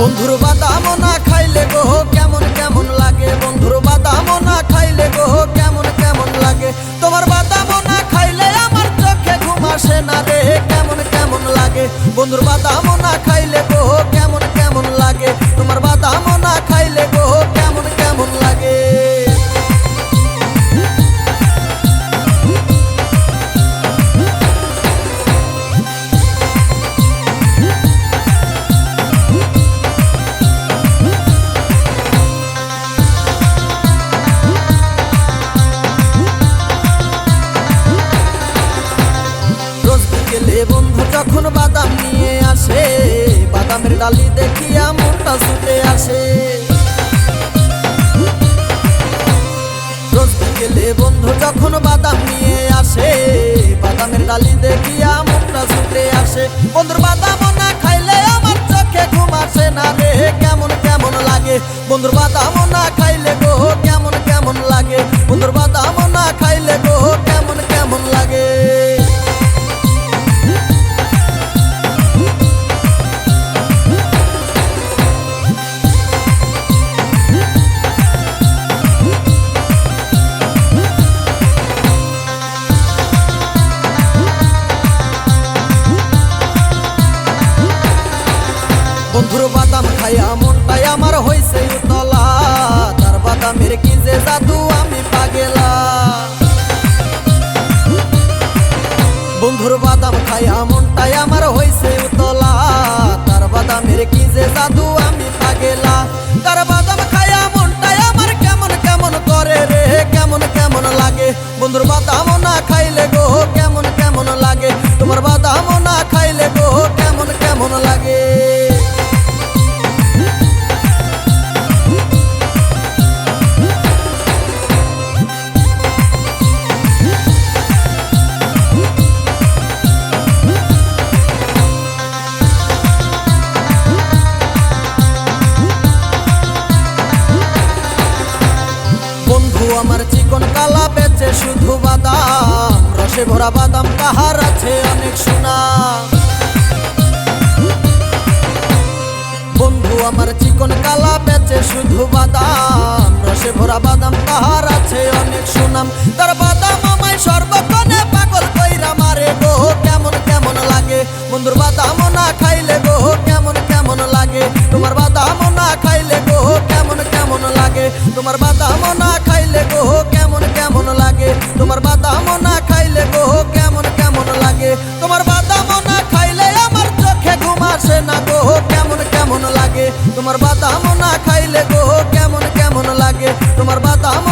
বন্ধুর বাদাম না খাইলে গো, কেমন কেমন লাগে? বন্ধুর বাদাম না খাইলে গো, কেমন কেমন লাগে? তোমার বাদাম না খাইলে আমার চোখে ঘুম আসে না রে, কেমন কেমন লাগে? বন্ধুর বাদাম যখন বাদাম নিয়ে আসে, বাদামের ডালি দেখিয়া মনটা ছুটে আসে। রোজ বন্ধু যখন বাদাম নিয়ে আসে, বাদামের ডালি দেখিয়া মনটা ছুটে আসে। বন্ধুর বাদাম না খাইলে আমার চোখে ঘুম আসে না রে, কেমন কেমন লাগে? বন্ধুর বাদাম না খাইলে গো, কেমন কেমন লাগে? বন্ধুর বাদাম বন্ধুর বাদাম খাইয়া মনটাই আমার হইছে উতলা। তার বাদামের কি যে জাদু আমি পাগেলা। বন্ধুর বাদাম খাইয়া মনটাই আমার হইছে উতলা। তার বাদামের কি যে জাদু আমি পাগেলা। তার বাদাম খাইয়া মনটাই আমার কেমন কেমন করে রে, কেমন কেমন লাগে। বন্ধুর বাদাম আমার চিকন কালা বেচে শুধু বাদাম, রসে ভরা বাদাম কাহার আছে অনেক সোনা। বন্ধু, আমার চিকন কালা বেচে শুধু বাদাম, রসে ভরা বাদাম কাহার আছে অনেক সুনাম। তার বাদাম আমায় সর্বক্ষণে পাগল কইরা মারে গো, কেমন কেমন লাগে? বন্ধুর বাদাম না খাইলে গো, কেমন কেমন লাগে? তোমার বাদাম তোমার বাদাম না খাইলে গো, কেমন কেমন লাগে? তোমার বাদাম না খাইলে গো, কেমন কেমন লাগে? তোমার বাদাম না খাইলে আমার চোখে ঘুম আসে না গো, কেমন কেমন লাগে? তোমার বাদাম না খাইলে গো, কেমন কেমন লাগে? তোমার বাদাম